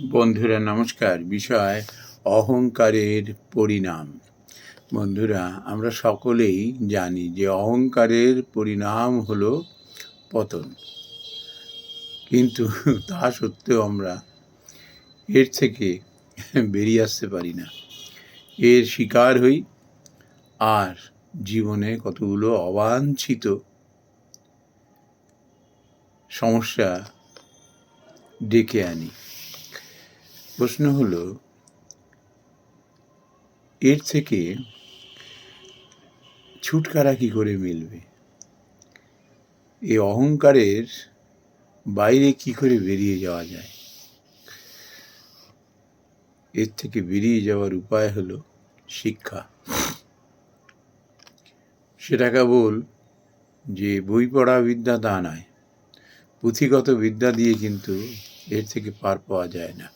বন্ধুরা, নমস্কার। বিষয়, অহংকারের পরিণাম। বন্ধুরা, আমরা সকলেই জানি যে অহংকারের পরিণাম হলো পতন। কিন্তু তা সত্ত্বেও আমরা এর থেকে বেরিয়ে আসতে পারি না। এর শিকার হই আর জীবনে কতগুলো অবাঞ্ছিত সমস্যা ডেকে আনি। প্রশ্ন হলো, এর থেকে ছুটকারা কি করে মিলবে? এই অহংকারের বাইরে কি করে বেরিয়ে যাওয়া যায়? এর থেকে বেরিয়ে যাওয়ার উপায় হলো শিক্ষা। সেটা কেবল যে বই পড়া বিদ্যা তা নয়, পুঁথিগত বিদ্যা দিয়ে কিন্তু এর থেকে পার পাওয়া যায় না।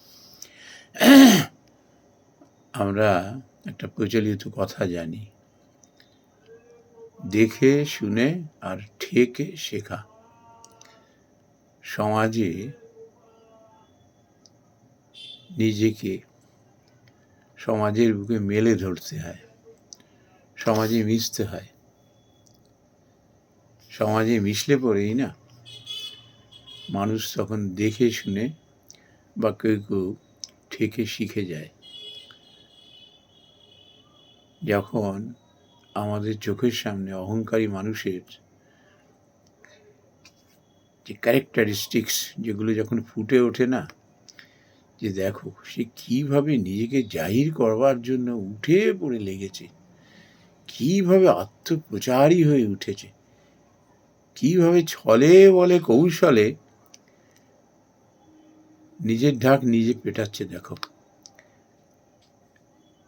আমরা একটা প্রচলিত কথা জানি। দেখে, শুনে আর ঠেকে শেখা। সমাজে নিজেকে, সমাজের বুকে মেলে ধরতে হয়। সমাজে মিশতে হয়। সমাজে মিশলে পরেই না, মানুষ তখন দেখে, শুনে বা কেউ কেউ ঠেকে শিখে যায়। যখন আমাদের চোখের সামনে অহংকারী মানুষের যে ক্যারেক্টারিস্টিক্স যেগুলো যখন ফুটে ওঠে না, যে দেখো সে কীভাবে নিজেকে জাহির করবার জন্য উঠে পড়ে লেগেছে, কীভাবে আত্মপ্রচারী হয়ে উঠেছে, কীভাবে ছলে বলে কৌশলে নিজের ঢাক নিজে পেটাচ্ছে, দেখো।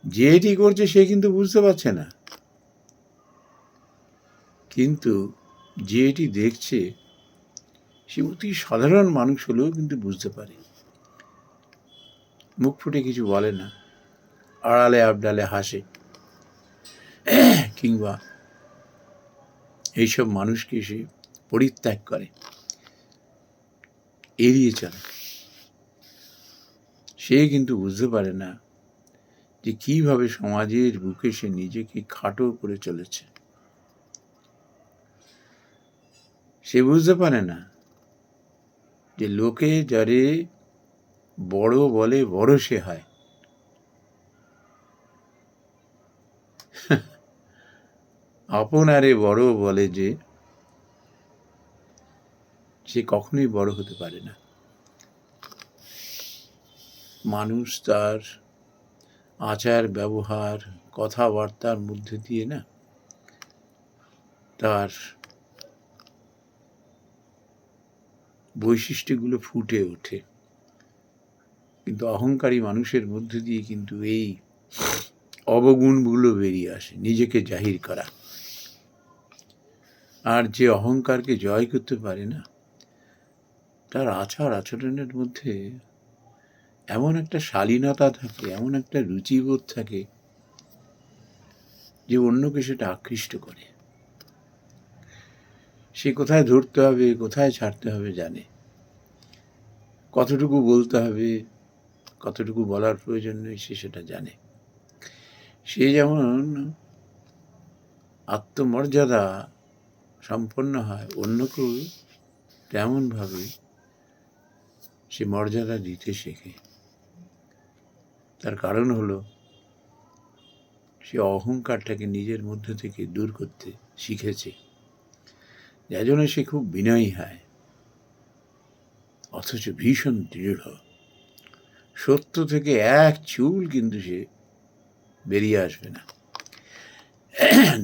যে এটি করছে, সে কিন্তু বুঝতে পারছে না। কিন্তু যে এটি দেখছে, সে অতি সাধারণ মানুষ হলেও কিন্তু বুঝতে পারে। মুখ ফুটে কিছু বলে না। আড়ালে আবডালে হাসে। কিংবা এইসব মানুষকে সে পরিত্যাগ করে। এড়িয়ে চলে। সে কিন্তু বুঝতে পারে না যে কীভাবে সমাজের বুকে সে নিজেকে খাটো করে চলেছে। সে বুঝতে পারে না যে লোকে যারে বড় বলে বড় সে হয়। আপনারে বড় বলে যে সে কখনোই বড় হতে পারে না। মানুষ তার আচার, ব্যবহার, কথাবার্তার মধ্যে দিয়ে না তার বৈশিষ্ট্যগুলো ফুটে ওঠে। কিন্তু অহংকারী মানুষের মধ্যে দিয়ে কিন্তু এই অবগুণগুলো বেরিয়ে আসে, নিজেকে জাহির করা। আর যে অহংকারকে জয় করতে পারে না, তার আচার আচরণের মধ্যে এমন একটা শালীনতা থাকে, এমন একটা রুচিবোধ থাকে যে অন্যকে সেটা আকৃষ্ট করে। সে কোথায় ধরতে হবে, কোথায় ছাড়তে হবে জানে। কতটুকু বলতে হবে, কতটুকু বলার প্রয়োজন নেই, সে সেটা জানে। সে যেমন আত্মমর্যাদা সম্পন্ন হয়, অন্যকেও তেমনভাবে সে মর্যাদা দিতে শেখে। তার কারণ হলো, সে অহংকারটাকে নিজের মধ্যে থেকে দূর করতে শিখেছে। যার জন্য সে খুব বিনয়ী হয়, অথচ ভীষণ দৃঢ়। সত্য থেকে এক চুল কিন্তু সে বেরিয়ে আসবে না।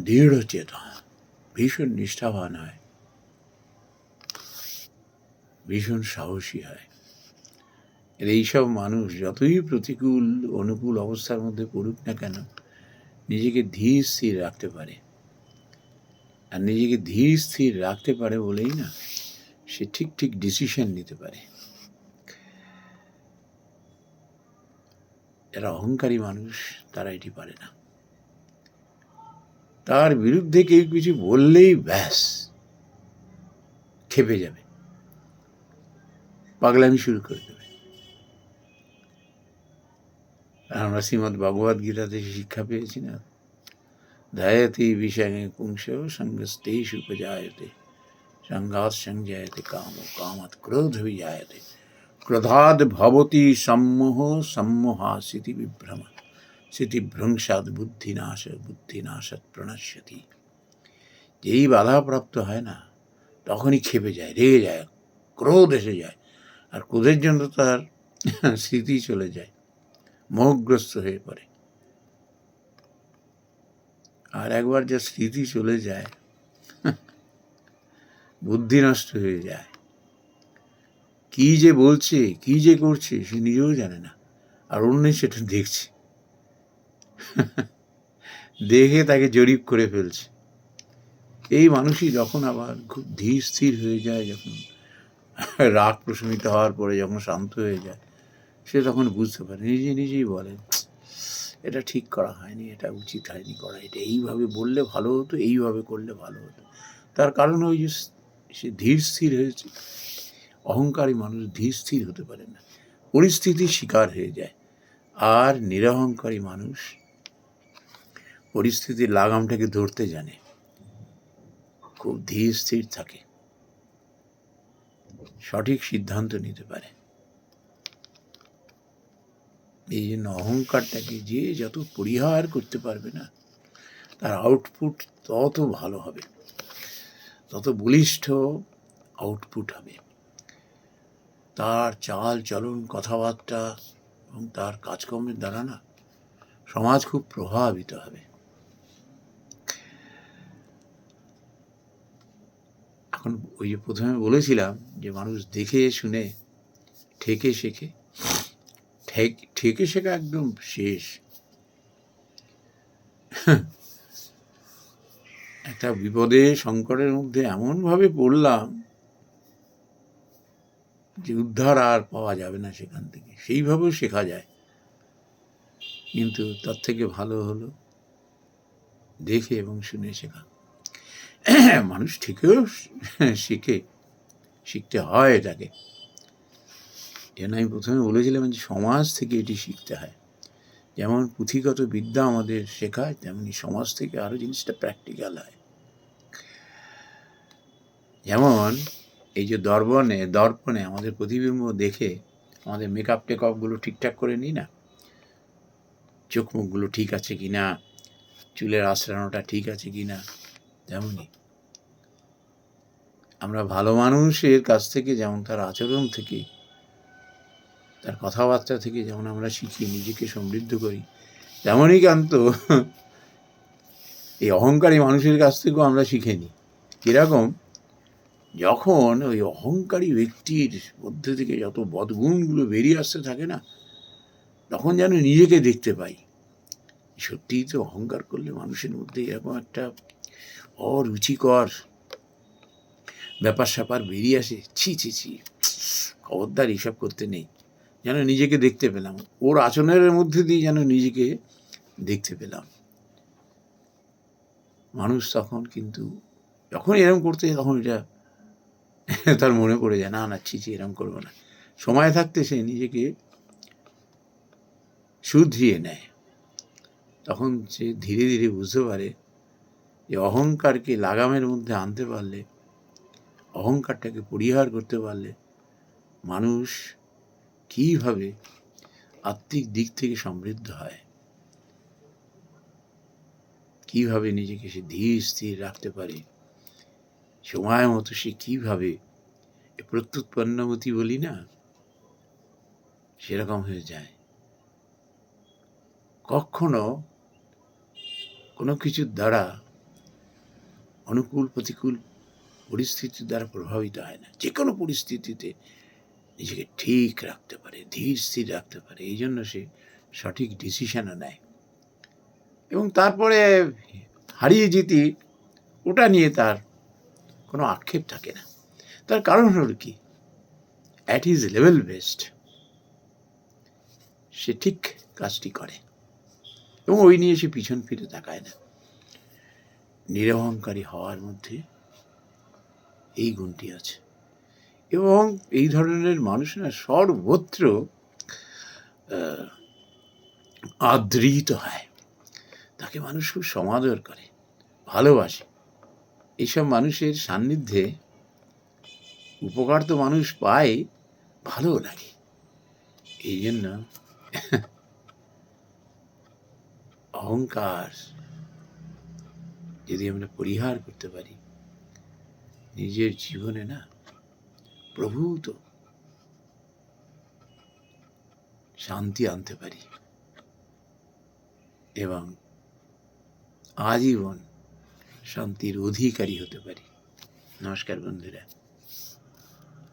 দৃঢ় চেতনা, ভীষণ নিষ্ঠাবান হয়, ভীষণ সাহসী হয়। এর এইসব মানুষ যতই প্রতিকূল, অনুকূল অবস্থার মধ্যে পড়ুক না কেন, নিজেকে ধীর স্থির রাখতে পারে। আর নিজেকে ধীর স্থির রাখতে পারে বলেই না, সে ঠিক ঠিক ডিসিশন নিতে পারে। যারা অহংকারী মানুষ, তারা এটি পারে না। তার বিরুদ্ধে কেউ কিছু বললেই ব্যাস, খেপে যাবে। পাগলামি শুরু করে দেবে। আমরা শ্রীমদ্ ভগবদ গীতাতে শিক্ষা পেয়েছি না ধ্যায়তি বিষয়ে পুংস সঙ্গস্তেষ উপজায়তে সঙ্গাত সংজায়তে কাম কামাত ক্রোধ বিজায়তে ক্রোধাদ ভবতি সম্মোহ সম্মোহাসিতি বিভ্রম স্মৃতিভ্রংসাদ বুদ্ধিনাশ বুদ্ধিনাশাৎ প্রণশ্যতি যেই বাধাপ্রাপ্ত হয় না তখনই খেপে যায় রেগে যায় ক্রোধ এসে যায় আর ক্রোধের জন্য তার স্মৃতি চলে যায় মোহগ্রস্ত হয়ে পড়ে। আর একবার যা স্মৃতি চলে যায়, বুদ্ধি নষ্ট হয়ে যায়। কি যে বলছে, কি যে করছে, সে নিজেও জানে না। আর অন্যই সেটা দেখছে। দেখে তাকে জরিপ করে ফেলছে। এই মানুষই যখন আবার খুব ধীর স্থির হয়ে যায়, যখন রাগ প্রশমিত হওয়ার পরে যখন শান্ত হয়ে যায় সে তখন বুঝতে পারে নিজে নিজেই বলে, এটা ঠিক করা হয়নি, এটা উচিত হয়নি করা, এটা এইভাবে বললে ভালো হতো, এইভাবে করলে ভালো হতো। তার কারণ ওই যে সে ধীর স্থির হয়েছে, অহংকারী মানুষ ধীর স্থির হতে পারে না, পরিস্থিতির শিকার হয়ে যায়, আর নিরহংকারী মানুষ পরিস্থিতির লাগামটাকে ধরতে জানে, খুব ধীর স্থির থাকে, সঠিক সিদ্ধান্ত নিতে পারে। এই জন্য অহংকারটাকে যে যত পরিহার করতে পারবে না, তার আউটপুট তত ভালো হবে, তত বলিষ্ঠ আউটপুট হবে। তার চাল চলন কথাবার্তা এবং তার কাজকর্মের দ্বারা না সমাজ খুব প্রভাবিত হবে। এখন ওই যে প্রথমে বলেছিলাম যে মানুষ দেখে শুনে, ঠেকে শেখে ঠেক শেখা একদম শেষ। একটা বিপদে সংকটের মধ্যে এমনভাবে পড়লাম যে উদ্ধার আর পাওয়া যাবে না সেখান থেকে। সেইভাবেও শেখা যায়। কিন্তু তার থেকে ভালো হলো দেখে এবং শুনে শেখা। মানুষ ঠিকও শিখে, শিখতে হয় এটাকে। যেন আমি প্রথমে বলেছিলাম যে সমাজ থেকে এটি শিখতে হয়। যেমন পুঁথিগত বিদ্যা আমাদের শেখায়, তেমনি সমাজ থেকে আরও জিনিসটা প্র্যাকটিক্যাল হয়। যেমন এই যে দর্পণে দর্পণে আমাদের প্রতিবিম্ব দেখে আমাদের মেকআপ টেকআপগুলো ঠিকঠাক করে নিই না? চোখ মুখগুলো ঠিক আছে কি না চুলের আশ্রানোটা ঠিক আছে কি না তেমনই আমরা ভালো মানুষের কাছ থেকে যেমন তার আচরণ থেকে তার কথাবার্তা থেকে যেমন আমরা শিখি, নিজেকে সমৃদ্ধ করি, তেমনই কান্ত এই অহংকারী মানুষের কাছ থেকেও আমরা শিখে নিই। কীরকম? যখন ওই অহংকারী ব্যক্তির মধ্যে থেকে যত বদগুণগুলো বেরিয়ে আসতে থাকে না, তখন যেন নিজেকে দেখতে পাই। সত্যিই তো অহংকার করলে মানুষের মধ্যে এরকম একটা অরুচিকর ব্যাপার স্যাপার বেরিয়ে আসে। ছি ছি ছি। খবরদার এইসব করতে নেই। যেন নিজেকে দেখতে পেলাম। ওর আচরণের মধ্যে দিয়ে যেন নিজেকে দেখতে পেলাম। মানুষ তখন কিন্তু যখন এরকম করতে তখন এটা তার মনে পড়ে যায়, না না, ছি ছি এরকম করব না। সময় থাকতে সে নিজেকে শুধরিয়ে নেয়। তখন সে ধীরে ধীরে বুঝতে পারে যে অহংকারকে লাগামের মধ্যে আনতে পারলে, অহংকারটাকে পরিহার করতে পারলে মানুষ কীভাবে আত্মিক দিক থেকে সমৃদ্ধ হয়? কীভাবে নিজেকে সে ধীর স্থির রাখতে পারে? সময় মতো সে কীভাবে প্রত্যুৎপন্নমতি বলি না, সেরকম হয়ে যায়। কখনো কোনো কিছুর দ্বারা অনুকূল প্রতিকূল পরিস্থিতির দ্বারা প্রভাবিত হয় না। যে কোনো পরিস্থিতিতে নিজেকে ঠিক রাখতে পারে, ধীর স্থির রাখতে পারে, এই জন্য সে সঠিক ডিসিশনও নেয়। এবং তারপরে হারিয়ে জিতি, ওটা নিয়ে তার কোনো আক্ষেপ থাকে না। তার কারণ হল কি? অ্যাট ইজ লেভেল বেস্ট সে ঠিক কাজটি করে। এবং ওই নিয়ে সে পিছন ফিরে তাকায় না। নিরহংকারী হওয়ার মধ্যে এই গুণটি আছে। এবং এই ধরনের মানুষেরা সর্বত্র আদৃত হয়। তাকে মানুষ খুব সমাদর করে, ভালোবাসে। এইসব মানুষের সান্নিধ্যে উপকার তো মানুষ পায়, ভালোও লাগে। এই জন্য অহংকার যদি আমরা পরিহার করতে পারি, নিজের জীবনে না প্রভূত। শান্তি আনতে পারি। এবং আজীবন শান্তির অধিকারী হতে পারি। নমস্কার বন্ধুরা।